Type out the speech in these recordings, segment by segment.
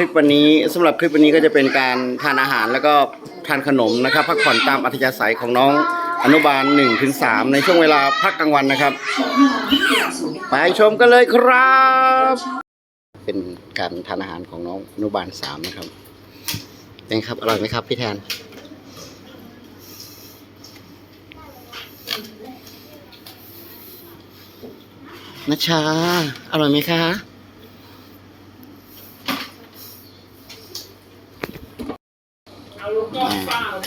คลิปวันนี้สำหรับคลิปวันนี้ก็จะเป็นการทานอาหารแล้วก็ทานขนมนะครับ พักผ่อนตามอัธยาศัยของน้องอนุบาล1ถึง3ในช่วงเวลาพักกลางวันนะครับ ไปชมกันเลยครับ เป็นการทานอาหารของน้องอนุบาล3นะครับเป็นไงครับอร่อยไหมครับพี่แทนนัชชาอร่อยไหมคะ อ่า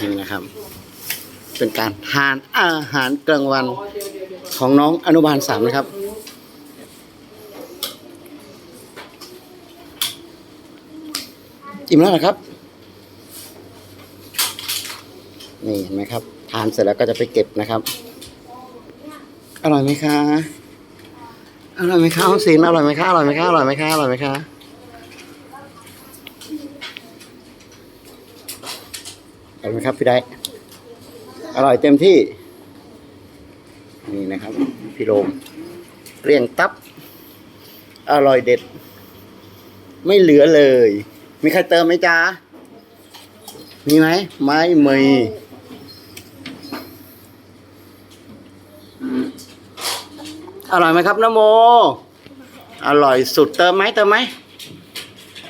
นี่นะครับ เป็นการทานอาหารกลางวันของน้องอนุบาลสามนะครับอิ่มแล้วนะครับ นี่เห็นไหมครับ ทานเสร็จแล้วก็จะไปเก็บนะครับ อร่อยไหมคะ อร่อยไหมคะออมสินอร่อยไหมคะ อร่อยไหมคะ อร่อยไหมคะ อร่อยไหมคะ อร่อย ไหมครับพี่ได้ อร่อยเต็มที่ นี่นะครับ พี่โรมเรียงตับ อร่อยเด็ด ไม่เหลือเลย มีใครเติมไหมจ๊ะ มีไหมไม่มีอร่อยไหมครับนโม อร่อยสุดเติมไหมเติมไหม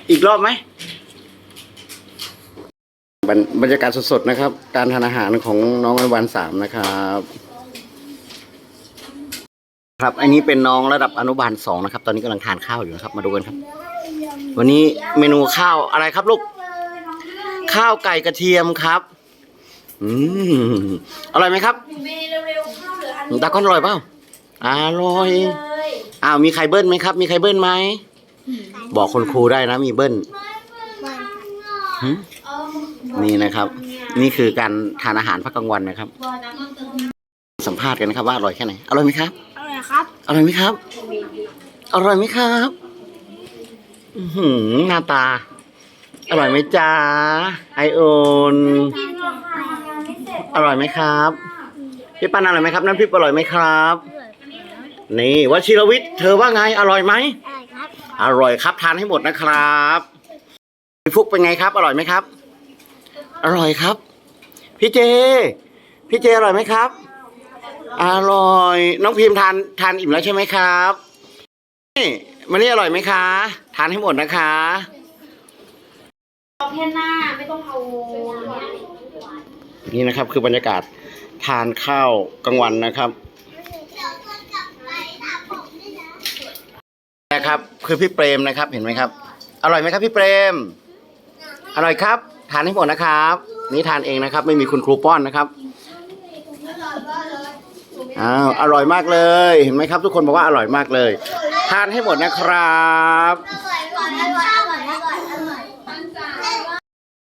อีกรอบไหม บรรบรรยากาศสดๆนะครับ การทานอาหารของน้องอนุบาลสามนะครับ ครับอันนี้เป็นน้องระดับอนุบาลสองนะครับ ตอนนี้กำลังทานข้าวอยู่นะครับ มาดูกันครับ วันนี้เมนูข้าวอะไรครับลูก ข้าวไก่กระเทียมครับอืมอร่อยไหมครับเมย์เร็วๆข้าวเหลืออันนี้ตาก้อนอร่อยเปล่าอร่อยเลยอ้าวมีใครเบิ้ลไหมครับ มีใครเบิ้ลไหมบอกคนครูได้นะมีเบิ้ลหึเออ นี่นะครับ นี่คือการทานอาหารพักกลางวันนะครับบอน้ำมันเติมสัมภาษณ์กันนะครับว่าอร่อยแค่ไหนอร่อยไหมครับอร่อยครับอร่อยไหมครับอร่อยไหมครับอือหือหน้าตา อร่อยไหมจ๊ะไอโอนกินราคาไม่เสร็จอร่อยไหมครับพี่ปันอร่อยไหมครับน้ำพริกอร่อยไหมครับ นี่วชิรวิทย์เธอว่าไงอร่อยไหมอร่อยครับ อร่อยครับทานให้หมดนะครับพี่ฟุกเป็นไงครับ อร่อยไหมครับ อร่อยครับ พี่เจ พี่เจอร่อยไหมครับ อร่อย น้องพิมพ์ทานทานอิ่มแล้วใช่ไหมครับนี่มันนี่อร่อยไหมคะ ทานให้หมดนะคะเอาแค่หน้าไม่ต้องเอานี่นะครับ คือบรรยากาศทานข้าวกลางวันนะครับนะครับ คือพี่เปรมนะครับ เห็นไหมครับ อร่อยไหมครับ พี่เปรม อร่อยครับ ทานให้หมดนะครับ นี่ทานเองนะครับ ไม่มีคุณครูป้อนนะครับอ้าวอร่อยมากเลยเห็นไหมครับ ทุกคนบอกว่าอร่อยมากเลย ทานให้หมดนะครับอร่อยอร่อยอร่อยอร่อยอร่อยอร่อย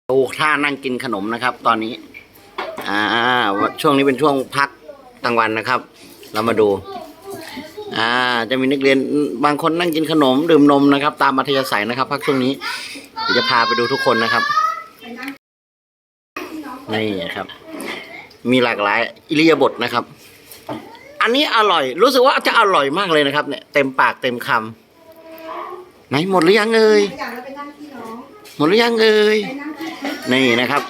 ดูท่านั่งกินขนมนะครับ ตอนนี้ อ่า ช่วงนี้เป็นช่วงพักกลางวันนะครับ เรามาดู อ่า จะมีนักเรียนบางคนนั่งกินขนมดื่มนมนะครับ ตามมัธยาศัยนะครับพักช่วงนี้เดี๋ยวจะพาไปดูทุกคนนะครับ นี่ครับ มีหลากหลายอิริยาบถนะครับ อันนี้อร่อย รู้สึกว่าจะอร่อยมากเลยนะครับ เนี่ยเต็มปากเต็มคำไหนหมดหรือยังเอ่ยหมดหรือยังเอ่ยนี่นะครับ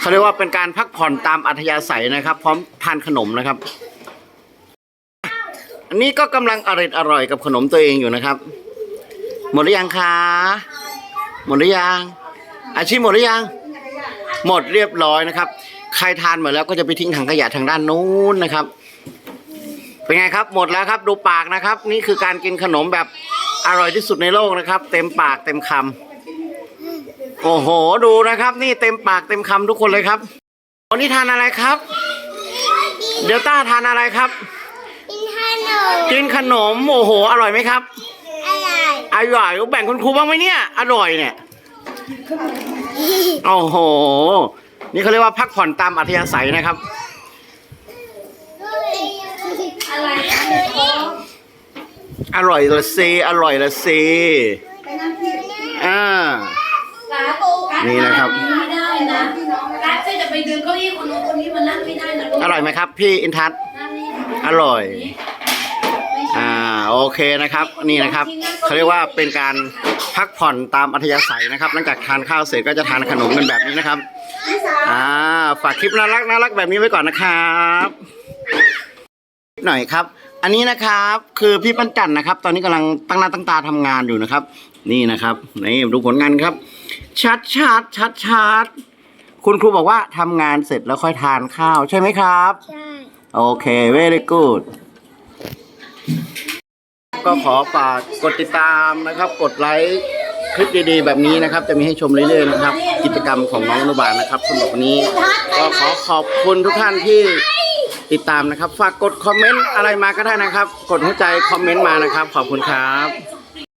เขาเรียกว่าเป็นการพักผ่อนตามอัธยาศัยนะครับ พร้อมทานขนมนะครับ อันนี้ก็กำลังอร่อยอร่อยกับขนมตัวเองอยู่นะครับ หมดหรือยังคะหมดหรือยังอาชีพหมดหรือยัง หมดเรียบร้อยนะครับ ใครทานหมดแล้วก็จะไปทิ้งถังขยะทางด้านนู้นนะครับ เป็นไงครับ หมดแล้วครับดูปากนะครับ นี่คือการกินขนมแบบอร่อยที่สุดในโลกนะครับ เต็มปากเต็มคำโอ้โหดูนะครับ นี่เต็มปากเต็มคำทุกคนเลยครับวันนี้ทานอะไรครับ เดลต้าทานอะไรครับ กินขนมกินขนมโอ้โห อร่อยไหมครับ อร่อย อร่อยแบ่งคุณครูบ้างไหมเนี่ย อร่อยเนี่ย โอ้โห นี่เขาเรียกว่าพักผ่อนตามอัธยาศัยนะครับ อะไรนะอร่อยละซีอร่อยละซีอ่านี่นะครับไม่ได้นะรัฐจะไปดึงเก้าอี้คนนู้นคนนี้มานั่งไม่ได้นะลูกอร่อยไหมครับ พี่อินทัศน์นั่งนี่อร่อยอ่า โอโอเคนะครับนี่นะครับเขาเรียกว่าเป็นการพักผ่อนตามอัธยาศัยนะครับ หลังจากทานข้าวเสร็จก็จะทานขนมกันแบบนี้นะครับอ่าฝากคลิปน่ารักน่ารักแบบนี้ไว้ก่อนนะครับหน่อยครับ อันนี้นะครับคือพี่ปั้นจันนะครับ ตอนนี้กำลังตั้งหน้าตั้งตาทำงานอยู่นะครับ นี่นะครับนี่ดูผลงานครับ ชัดชัดชัดชัดคุณครูบอกว่าทำงานเสร็จแล้วค่อยทานข้าวใช่ไหมครับใช่โอเค very good ก็ขอฝากกดติดตามนะครับ กดไลค์คลิปดีๆแบบนี้นะครับ จะมีให้ชมเรื่อยๆนะครับ กิจกรรมของน้องอนุบาลนะครับสำหรับวันนี้ก็ขอขอบคุณทุกท่านที่ติดตามนะครับ ฝากกดคอมเมนต์อะไรมาก็ได้นะครับ กดหัวใจคอมเมนต์มานะครับ ขอบคุณครับ